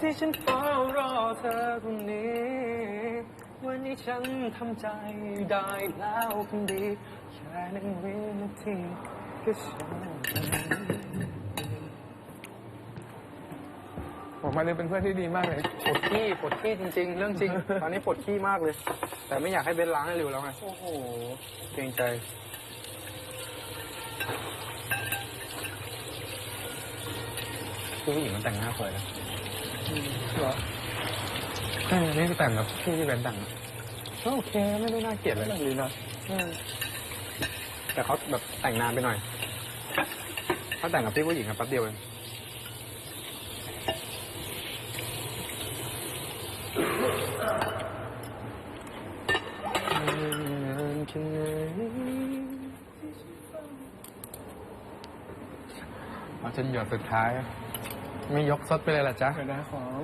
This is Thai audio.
ที่ฉันเฝ้ารอเธอคนนี้ วันนี้ฉันทำใจได้แล้วคนดี แค่หนึ่งวินาทีก็ใช่ผมมาเลยเป็นเพื่อนที่ดีมากเลย ปวดขี้ปวดขี้จริง ๆ เรื่องจริง ตอนนี้ปวดขี้มากเลย แต่ไม่อยากให้เบนล้างให้เร็วแล้วไง โอ้โห เกรงใจ ผู้หญิงมันแต่งหน้าสวยนะ หรอใช่นี่แต่งแบบพี่ที่เป็นแต่งอะก็โอเคไม่ได้น่าเกลียดเลยดีนะอืมแต่เขาแบบแต่งนานไปหน่อยเขาแต่งกับพี่ผู้หญิงอะแป๊บเดียวเองเอาจนหยดสุดท้าย ไม่ยกซดไปเลยล่ะจ๊ะ เดี๋ยวนะของ